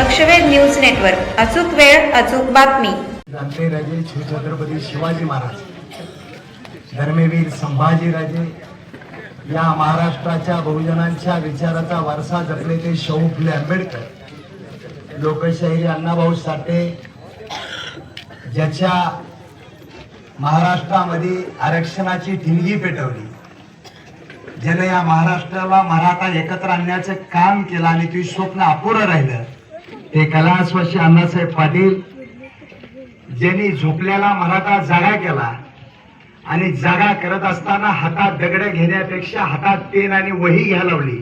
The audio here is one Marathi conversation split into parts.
लक्षवेध न्यूज नेटवर्क. अचूक वेळ अचूक बातमी. जाणते राजे श्री छत्रपती शिवाजी महाराज. धर्मवीर संभाजीराजे या महाराष्ट्राच्या बहुजनांच्या विचाराचा वारसा जपले ते शाहू फुले आंबेडकर. लोकशाहीर अण्णाभाऊ साठे ज्याच्या महाराष्ट्रामध्ये आरक्षणाची ठिणगी पेटवली. ज्याने या महाराष्ट्राला मराठा एकत्र आणण्याचं काम केलं आणि ते स्वप्न अपुरं राहिलं. ते कैलासवासी अण्णासाहेब पाटील ज्यांनी झोपल्याला मराठा जागा केला आणि जागा करत असताना हातात दगड घेण्यापेक्षा हातात पेन आणि वही घ्या लावली.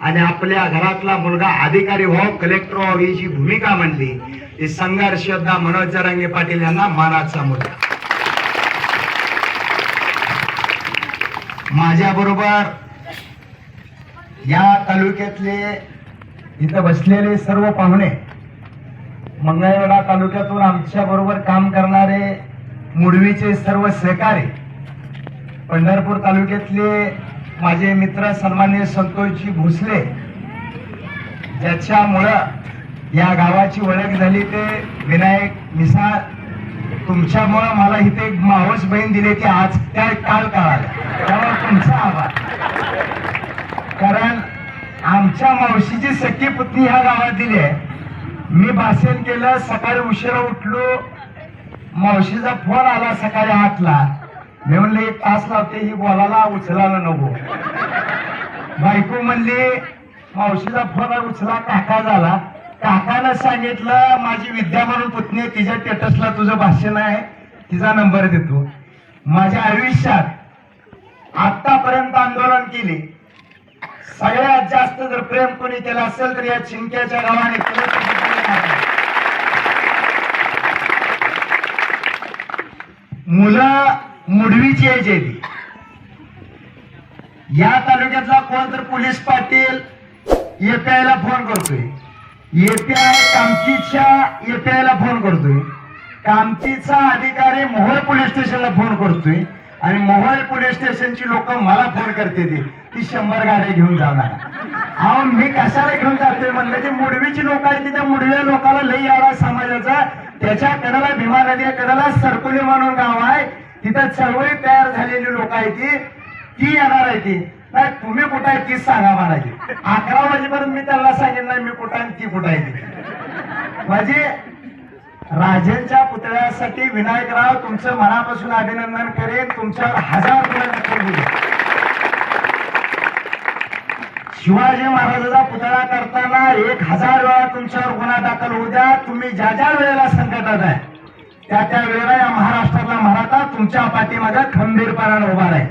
आणि आपल्या घरातला मुलगा अधिकारी व्हाव कलेक्टर व्हाव ही जी भूमिका मांडली. ती संघर्ष योद्धा मनोज जरांगे पाटील यांना मानाचा मुलगा माझ्या बरोबर या तालुक्यातले इथं बसलेले सर्व पाहुणे मंगळवेढा तालुक्यातून आमच्या बरोबर काम करणारे मुडवीचे सर्व सहकारी पंढरपूर तालुक्यातले माझे मित्र सन्मान्य संतोषजी भोसले ज्याच्यामुळं या गावाची ओळख झाली ते विनायक मिसाळ तुमच्यामुळं मला इथे एक मावस बहीण दिली ती आज त्या काल कळाल्या त्यामुळे तुमचा आभार. कारण आमच्या मावशीची सख्खी पुतणी ह्या गावात दिली आहे. मी भाषण केलं सकाळी उशिरा उठलो. मावशीचा फोन आला सकाळी आठला. मी म्हणलं एक तास लावते ही बोलायला उचलायला नको. बायको म्हणली मावशीचा फोन उचला काका झाला. काकानं सांगितलं माझी विद्या म्हणून पुतणी आहे, तिच्या टेटसला तुझं भाषण आहे तिचा नंबर देतो. माझ्या आयुष्यात आतापर्यंत आंदोलन केले. सगळ्यात जास्त जर प्रेम कोणी केलं असेल तर या चिंक्याच्या गावाने मुलं मुडवीची यायची ती या तालुक्यातला कोण तर पोलीस पाटील एपीआय ला फोन करतोय. एपीआय कामतीच्या एपीआय ला फोन करतोय. कामतीचा अधिकारी मोहोळ पोलीस स्टेशनला फोन करतोय. आणि मोहोळ पोलीस स्टेशनची लोक मला फोन करते ती शंभर गाड्या घेऊन जाणार. अहो मी कशाला घेऊन जातोय म्हणलं जे मुडवीची लोक आहेत त्या मुडव्या लोकांना लई यावा समाजाचा. त्याच्या कडाला भीमा नदी कडाला सरकुली म्हणून गाव आहे. तिथं चळवळी तयार झालेली लोक आहे ती. ती येणार आहे ती. नाही तुम्ही कुठं आहे तीच सांगा मला की. अकरा वाजेपर्यंत मी त्यांना सांगितलं नाही मी कुठं आहे ती कुठं आहे ती. म्हणजे राजेंच्या पुतळ्यासाठी विनायकराव तुमचं मनापासून अभिनंदन करेन तुमच्यावर हजार रुपये शिवाजी महाराजाचा पुतळा करताना एक हजार वेळा तुमच्यावर गुन्हा दाखल होऊ द्या. तुम्ही ज्या ज्या वेळेला संकटात आहे त्या त्या वेळेला या महाराष्ट्रातला मराठा तुमच्या पाठीमागे खंबीरपणाने उभा आहे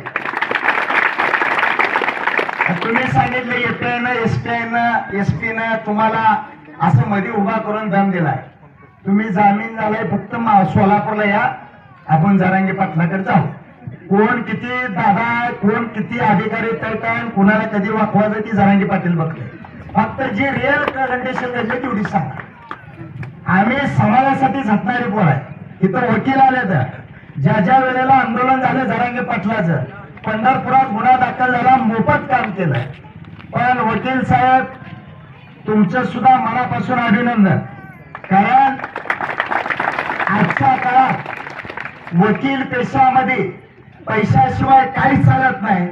तुम्ही सांगितलं एपीआय न एसपीआय न एसपी न तुम्हाला असं मध्ये उभा करून दम दिलाय. तुम्ही जामीन झालाय फक्त सोलापूरला या. आपण जरांगी पाटलाकडे जाऊ. कोण किती दादा आहे, कोण किती अधिकारी तट आहे कुणाला कधी वाकवायचं ती जरांगी पाटील बघते. फक्त जी रिअल कंडिशन घडली तेवढी सांगा. आम्ही समाजासाठी झटणारी पोर आहे. इथं वकील आले तर ज्या ज्या वेळेला आंदोलन झालं जरांगे पाटलाचं पंढरपुरात गुन्हा दाखल झाला मोफत काम केलं. पण वकील साहेब तुमचं सुद्धा मनापासून अभिनंदन. कारण आजच्या काळात वकील पेशामध्ये पैशाशिवाय काहीच चालत नाही.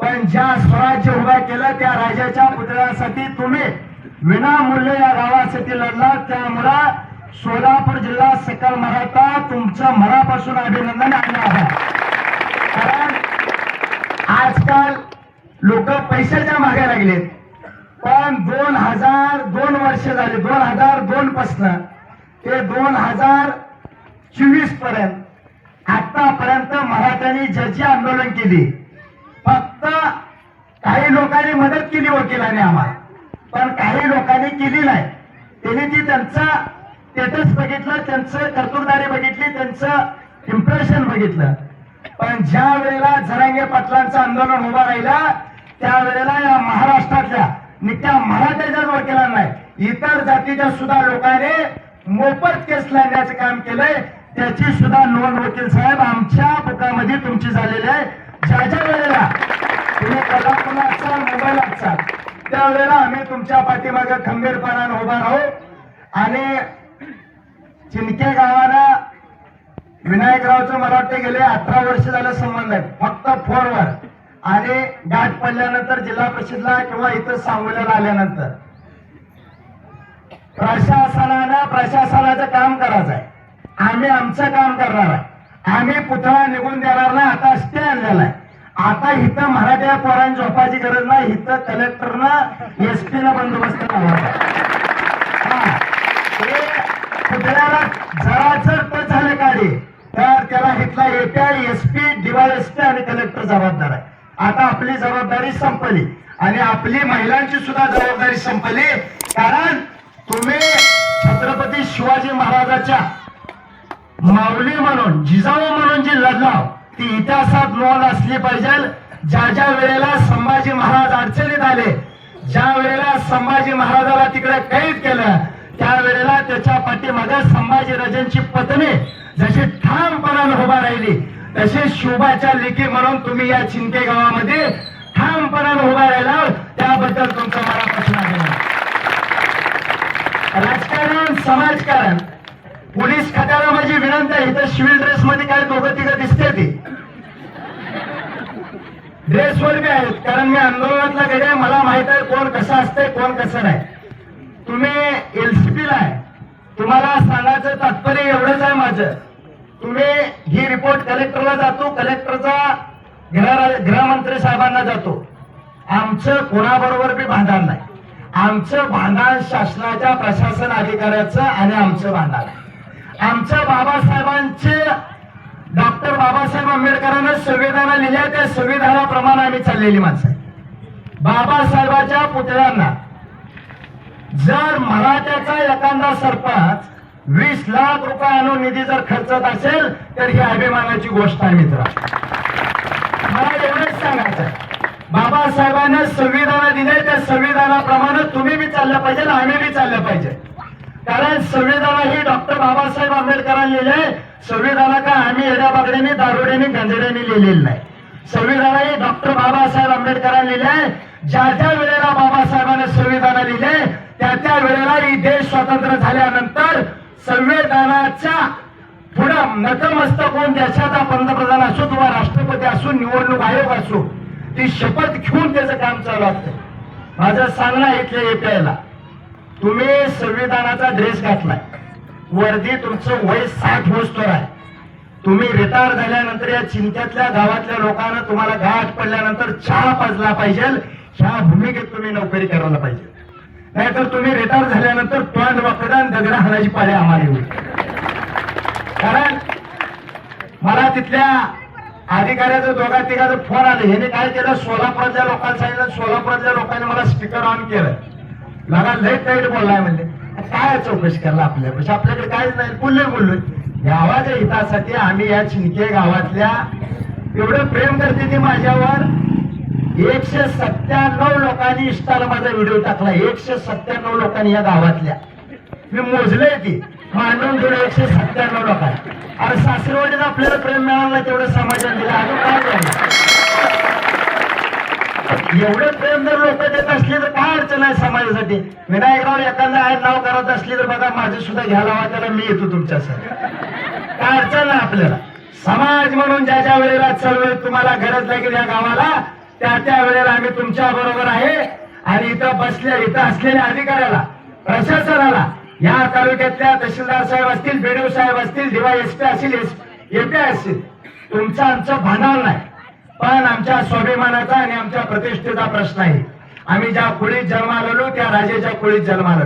पण ज्या स्वराज्य उभा केलं त्या राजाच्या पुतळ्यासाठी तुम्ही विनामूल्य या गावासाठी लढला. त्यामुळे सोलापूर जिल्हा सकल मराठा तुमचं मनापासून अभिनंदन आणि आभार. कारण आजकाल लोक पैशाच्या मागे लागलेत. पण दोन हजार दोन वर्ष झाले दोन हजार दोन पासन ते दोन हजार चोवीसपर्यंत आतापर्यंत मराठ्यांनी ज्याची आंदोलन केली फक्त काही लोकांनी मदत केली वकिलांनी आम्हाला. पण काही लोकांनी केली नाही. त्यांनी ती त्यांचा स्टेटस बघितलं त्यांचं कर्तुरदारी बघितली त्यांचं इम्प्रेशन बघितलं. पण ज्या वेळेला झरांगे पाटलांचं आंदोलन उभं राहिलं त्यावेळेला या महाराष्ट्रातल्या नित्या मराठ्याच्याच वकिलांना नाही, इतर जातीच्या सुद्धा लोकांनी मोफत केस लावण्याचं काम केलंय. त्याची सुद्धा नोंद वकील साहेब आमच्या बुकामध्ये तुमची झालेली आहे. ज्या ज्या वेळेला तुम्ही कोल्हापूरला असाल मोबाईल असाल त्यावेळेला आम्ही तुमच्या पाठीमागे खंबीरपणाने उभा राहू. आणि चिनके गावानं विनायकरावचं मला वाटतं गेले अठरा वर्ष झालं संबंध आहे. फक्त फोनवर. आणि गाठ पडल्यानंतर जिल्हा परिषदला किंवा इथं सांगोल्याला आल्यानंतर. प्रशासनानं प्रशासनाचं काम करायचं आहे. आम्ही आमचं काम करणार आहे. आम्ही पुतळा निघून देणार नाही आता स्टे आणलेला आहे. आता इथं मराठ्या पोरांनी झोपायची गरज नाही इथं कलेक्टरनं एस पी ला बंदोबस्त पुतळ्याला जरा जर टच झाले गाडी तर त्याला इथला एपीआ एस डीवायएसपी आणि कलेक्टर जबाबदार आहे. आता आपली जबाबदारी संपली आणि आपली महिलांची सुद्धा जबाबदारी संपली. कारण तुम्ही छत्रपती शिवाजी महाराजाच्या माऊली म्हणून जिजाऊ म्हणून जी लढला ती इतिहासात नोंद असली पाहिजे. ज्या ज्या वेळेला संभाजी महाराज अडचणीत आले ज्या वेळेला संभाजी महाराजाला तिकडे कैद केलं त्यावेळेला त्याच्या पाठीमागे संभाजी राजांची पत्नी जशी ठामपणाने उभा राहिली तशी शोभाच्या लेखी म्हणून तुम्ही या चिंते गावामध्ये ठामपणाने उभा राहिला त्याबद्दल तुमचा मनापासून अभिनंदन. राजकारण समाजकारण पोलीस खात्याला माझी विनंती आहे इथं सिव्हिल ड्रेस मध्ये काय दोघं तिघं दिसते ती. ड्रेस वर बी आहेत कारण मी आंदोलनातला गेले मला माहीत आहे कोण कसं असतंय कोण कसं नाही. तुम्ही एलसीपी ला आहे. तुम्हाला सांगायचं तात्पर्य एवढंच आहे माझं. तुम्ही ही रिपोर्ट कलेक्टरला जातो कलेक्टरचा गृह गृहमंत्री साहेबांना जातो. आमचं कोणाबरोबर बी भांडण नाही. आमचं भांडण शासनाच्या प्रशासन अधिकाऱ्याचं आणि आमचं भांडण आहे. आमच्या बाबासाहेबांचे डॉक्टर बाबासाहेब आंबेडकरांना संविधान लिहिल्या त्या संविधानाप्रमाणे आम्ही चाललेली माणसं आहे बाबासाहेबाच्या पुतळ्यांना जर मराठ्याचा एखादा सरपंच वीस लाख रुपये आणून निधी जर खर्चत असेल तर ही अभिमानाची गोष्ट आहे मित्र. मला एवढंच सांगायचं आहे. बाबासाहेबांना संविधान दिले त्या संविधानाप्रमाणे तुम्ही बी चाललं पाहिजे आम्ही बी चाललं पाहिजे. कारण संविधान ही डॉक्टर बाबासाहेब आंबेडकरांनी लिहिले संविधाना का आम्ही येड्या बागड्यांनी दारुड्यांनी गंजड्याने लिहिलेलं नाही. संविधान ही डॉक्टर बाबासाहेब आंबेडकरांनी लिहिले ज्या ज्या वेळेला बाबासाहेबांनी संविधान लिहिले त्या त्या वेळेला ही देश स्वतंत्र झाल्यानंतर संविधानाच्या पुढे नतमस्तक होऊन देशाचा पंतप्रधान असो किंवा राष्ट्रपती असो निवडणूक आयोग असो ती शपथ घेऊन त्याचं काम चालू असतं. माझं सांगणं आहे इथल्या एपीआयला तुम्ही संविधानाचा ड्रेस घातलाय. वर्दी तुमचं वय साठ होस्तोर आहे. तुम्ही रिटायर झाल्यानंतर या चिंत्यातल्या गावातल्या लोकांना तुम्हाला गाठ पडल्यानंतर चहा पाजला पाहिजे. ह्या भूमिकेत तुम्ही नोकरी करायला पाहिजे. नाहीतर तुम्ही रिटायर झाल्यानंतर तोंड वाकडा दगडा हाणायची पाळी आम्हाला येऊ कारण मला तिथल्या अधिकाऱ्याचं दोघा तिघाचं फोन आले. ह्याने काय केलं? सोलापुरातल्या लोकांना सांगितलं. सोलापुरातल्या लोकांनी मला स्पीकर ऑन केलं. मला लय टाईट बोललाय म्हणले काय चौकशी करायला आपल्यापाशी म्हणजे आपल्याकडे काहीच नाही. बोललोय बोललोय. गावाच्या हितासाठी आम्ही या चिनके गावातल्या एवढं प्रेम करते ती माझ्यावर. एकशे सत्त्याण्णव लोकांनी इष्टाला माझा व्हिडिओ टाकला. एकशे सत्त्याण्णव लोकांनी या गावातल्या. मी मोजलंय ती. मांडून दिलं एकशे सत्त्याण्णव लोकांनी. अरे सासरवाडीत आपल्याला प्रेम मिळालं तेवढं समाजाने दिलं. अजून काय द्यायला एवढे प्रेम जर लोक देत असले तर काय अडचण आहे समाजासाठी? विनायकराव एखादा आहे नाव करत असली तर बघा माझं सुद्धा घ्यायला हवा त्याला मी येतो तुमच्यासाठी. काय अडचण नाही आपल्याला. समाज म्हणून ज्या ज्या वेळेला चळवळीत तुम्हाला गरज लागेल या गावाला त्या त्या वेळेला आम्ही तुमच्या बरोबर आहे. आणि इथं बसल्या इथं असलेल्या अधिकाऱ्याला प्रशासनाला या तालुक्यातल्या तहसीलदार साहेब असतील बेडू साहेब असतील दिवा एसपी असतील एपी असतील तुमचं आमचं भांडवल नाही. पण आमच्या स्वाभिमानाचा आणि आमच्या प्रतिष्ठेचा प्रश्न आहे. आम्ही ज्या खोळीत जन्मालालो त्या राजाच्या खोळीत जन्माला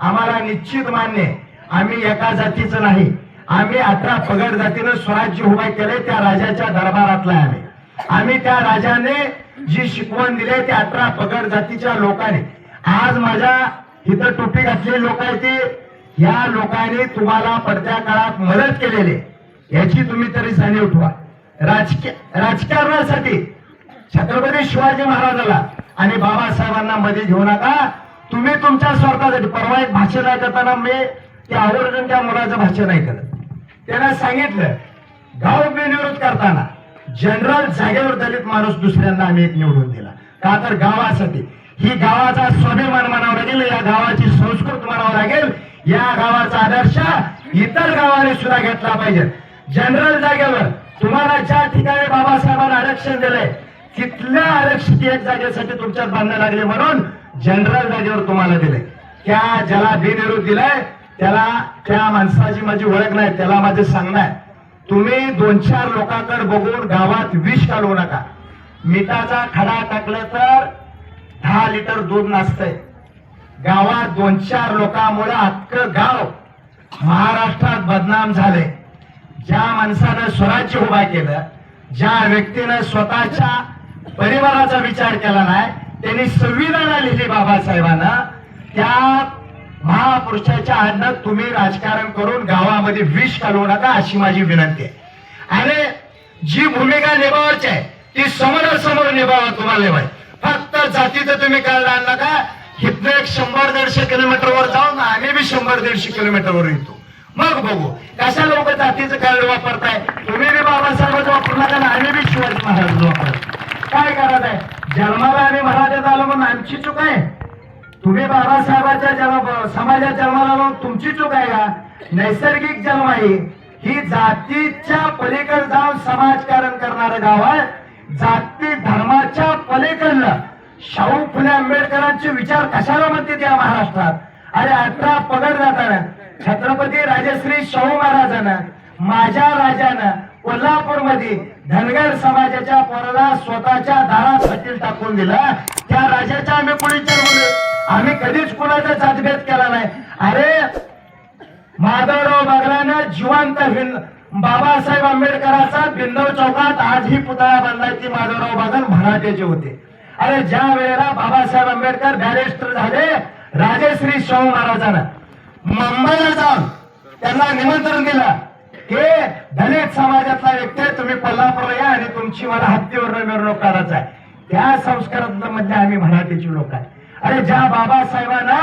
आम्हाला निश्चित मान्य आम्ही एका जातीचं नाही. आम्ही अठरा पगड जातीनं स्वराज्य उभा केले त्या राजाच्या दरबारातला आम्ही. आम्ही त्या राजाने जी शिकवण दिली त्या अठरा पगड जातीच्या लोकांनी. आज माझ्या इथं टोपी घातलेली लोक आहेत ती या लोकांनी तुम्हाला पडत्या काळात मदत केलेली याची तुम्ही तरी जाणीव ठेवा. राजकीय राजकारणासाठी छत्रपती शिवाजी महाराजाला आणि बाबासाहेबांना मध्ये घेऊ नका. तुम्ही तुमच्या स्वार्थासाठी परवा एक भाषण ऐकताना मी ते आवर्जून त्या मुलाचं भाषण ऐकलं त्याला सांगितलं गाव बिनविरोध करताना जनरल जागेवर दलित माणूस दुसऱ्यांदा आम्ही एक निवडून दिला. का तर गावासाठी. ही गावाचा स्वाभिमान म्हणावा लागेल या गावाची संस्कृत म्हणावं लागेल या गावाचा आदर्श इतर गावाने सुद्धा घेतला पाहिजे. जनरल जागेवर तुम्हाला ज्या ठिकाणी बाबासाहेबांना आरक्षण दिलंय तिथल्या आरक्षित एक जागेसाठी तुमच्यात बांधणं लागले म्हणून जनरल जागेवर तुम्हाला दिलंय. त्या ज्याला बिनविरोध दिलाय त्याला त्या माणसाची माझी ओळख नाही त्याला माझं सांगणं आहे. तुम्ही दोन चार लोकांकडे बघून गावात विष घालवू नका. मिठाचा खडा टाकलं तर दहा लिटर दूध नाचतंय. गावात दोन चार लोकांमुळे अख्खं गाव महाराष्ट्रात बदनाम झाले ज्या माणसानं स्वराज्य उभा केलं ज्या व्यक्तीनं स्वतःच्या परिवाराचा विचार केला नाही त्यांनी संविधान लिहिली बाबासाहेबांना त्या महापुरुषाच्या आडनं तुम्ही राजकारण करून गावामध्ये विष घालवू नका अशी माझी विनंती आहे. आणि जी भूमिका निभावायची आहे ती समोरासमोर निभावा तुम्हाला निभाय फक्त जातीचं तुम्ही कळलं नका. का एक शंभर दीडशे किलोमीटरवर जाऊन आम्ही बी शंभर दीडशे किलोमीटरवर येतो. मग बघू. कशा लोक जातीचं कार्ड वापरताय? तुम्ही बी बाबासाहेबांचं वापरू नका ना आम्ही बी शिवाजी महाराज वापरतो काय करत आहे? जन्माला आम्ही महाराजात आलो म्हणून आमची चूक आहे? तुम्ही बाबासाहेबांच्या जन्म समाजात जन्माला आलो तुमची चूक आहे का? नैसर्गिक जन्म आहे. ही जातीच्या पलीकडे जाऊन समाजकारण करणारं गाव आहे. जाती धर्माच्या पलीकडलं. शाहू फुले आंबेडकरांचे विचार कशाला म्हणते त्या महाराष्ट्रात? अरे अठरा पगड जाताना छत्रपती राजश्री शाहू महाराजांना माझ्या राजानं कोल्हापूरमध्ये धनगर समाजाच्या पोराला स्वतःच्या दारात हटील टाकून दिलं. त्या राजाच्या आम्ही कुणी आम्ही कधीच कुणाचा जातभेद केला नाही. अरे माधवराव बागलानं जिवंत भिन्न बाबासाहेब आंबेडकराचा बिंदव चौकात आज ही पुतळा बांधलाय ती माधवराव बागल मराठ्याचे होते. अरे ज्या वेळेला बाबासाहेब आंबेडकर बॅरिस्टर झाले राजेश्री शाहू महाराजांना मुंबईला जाऊन त्यांना निमंत्रण दिलं. की दलित समाजातला व्यक्ती आहे, तुम्ही कोल्हापूरला या आणि तुमची मला हत्तीवर मिरवणूक काढायचं आहे. त्या संस्कारामध्ये म्हणजे आम्ही मराठीची लोक आहे. अरे ज्या बाबासाहेबांना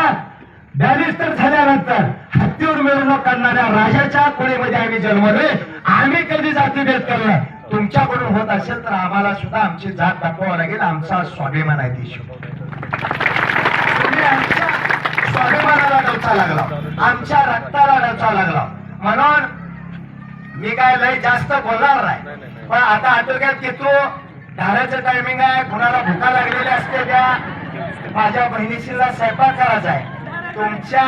बॅरिस्टर झाल्यानंतर हत्तीवर मिरवणूक काढणाऱ्या राजाच्या कोळीमध्ये आम्ही जन्मलोय आम्ही कधी जातीभेद करणार तुमच्याकडून होत असेल तर आम्हाला सुद्धा आमची जात दाखवावं लागेल. आमचा स्वाभिमान आहे ती तुम्ही आमच्या स्वाभिमानाला डोचा लागला. आमच्या रक्ताला डोचा लागला. म्हणून मी काय लय जास्त बोलणार नाही. पण आता आटोक्यात घेतो धाराचं टायमिंग आहे कुणाला भुका लागलेल्या असते त्या. माझ्या बहिणीशीला स्वयंपाक करायचा आहे. तुमच्या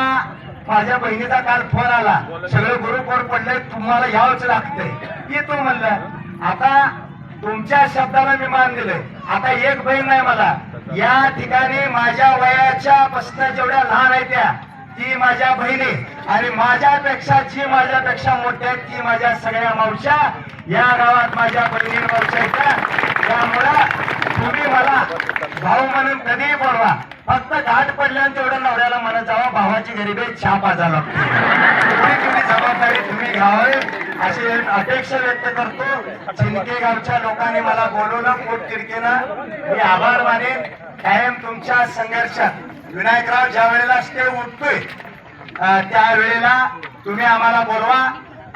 माझ्या बहिणीचा काल फोन आला. सगळे गुरुपोर पडले तुम्हाला यावंच लागतंय. की तू म्हणलं. आता तुमच्या शब्दाला मी मान दिलंय. आता एक बहीण नाही मला. या ठिकाणी माझ्या वयाच्या पासून जेवढ्या लहान आहेत त्या. ती माझ्या बहिणी आणि माझ्यापेक्षा जी माझ्यापेक्षा मोठी आहेत ती माझ्या सगळ्या मावशा या गावात माझ्या बहिणी मावशा आहेत. त्यामुळं तुम्ही मला भाऊ म्हणून कधीही बोलवा. फक्त घाट पडल्यानं तेवढं नवऱ्याला म्हणत जावा भावाची गरिबी छापा झाला तुम्ही तुम्ही जबाबदारी तुम्ही घ्यावी अशी अपेक्षा व्यक्त करतो. चिंके गावच्या लोकांनी मला बोलवलं पोट तिरकेनं. मी आभार मानेन. कायम तुमच्या संघर्षात. विनायकराव ज्या वेळेला स्टे उठतोय त्यावेळेला तुम्ही आम्हाला बोलवा.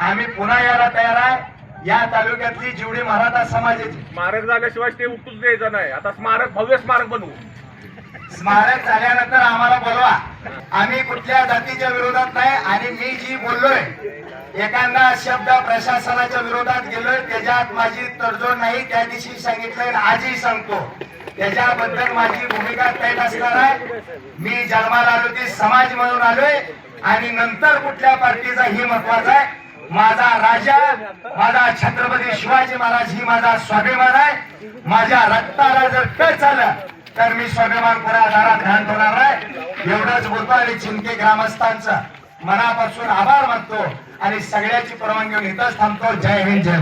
आम्ही पुन्हा यायला तयार आहे. या तालुक्यातली जेवढी मराठा समाजाची स्मारक झाल्याशिवाय ते उठूच द्यायचं नाही. आता स्मारक भव्य स्मारक बनवू. स्मारक झाल्यानंतर आम्हाला बोलवा. आम्ही कुठल्या जातीच्या विरोधात नाही आणि मी जी बोललोय एखादा शब्द प्रशासनाच्या विरोधात गेलोय त्याच्यात माझी तडजोड नाही. त्या दिवशी सांगितलंय आजही सांगतो. त्याच्याबद्दल माझी भूमिका तैत असणार आहे. मी जन्माला आलो ती समाज म्हणून आलोय. आणि नंतर कुठल्या पार्टीचा ही महत्त्वाचा आहे. माझा राजा माझा छत्रपती शिवाजी महाराज ही माझा स्वाभिमान आहे. माझ्या रक्ताला जर टच झालं तर मी स्वाभिमान पुऱ्या आधारात घाण होणार आहे. एवढंच बोलतो आणि चिंके ग्रामस्थांचं मनापासून आभार मानतो आणि सगळ्याची परवानगी घेऊन इथंच थांबतो. जय हिंद जय